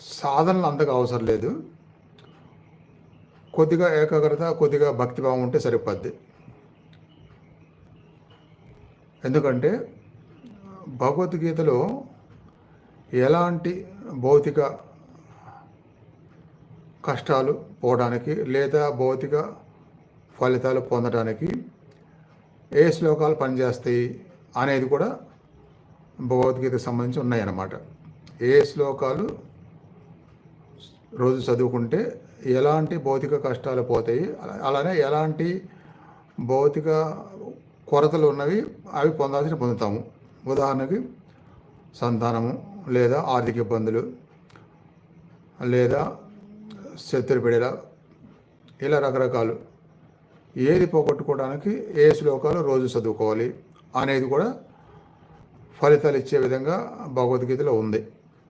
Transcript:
సాధనలు అంతగా అవసరం లేదు. కొద్దిగా ఏకాగ్రత కొద్దిగా భక్తిభావం ఉంటే సరిపోద్ది. ఎందుకంటే భగవద్గీతలో ఎలాంటి భౌతిక కష్టాలు పోవడానికి లేదా భౌతిక ఫలితాలు పొందడానికి ఏ శ్లోకాలు పనిచేస్తాయి అనేది కూడా భగవద్గీతకు సంబంధించి ఉన్నాయన్నమాట. ఏ శ్లోకాలు రోజు చదువుకుంటే ఎలాంటి భౌతిక కష్టాలు పోతాయి? అలానే ఎలాంటి భౌతిక కొరతలు ఉన్నవి అవి పొందాల్సిన పొందుతాము. ఉదాహరణకి సంతానము లేదా ఆర్థిక ఇబ్బందులు లేదా శత్రు పిడల ఇలా రకరకాలు. ఏది పోగొట్టుకోవడానికి ఏ శ్లోకాలు రోజు చదువుకోవాలి అనేది కూడా ఫలితాలు ఇచ్చే విధంగా భగవద్గీతలో ఉంది.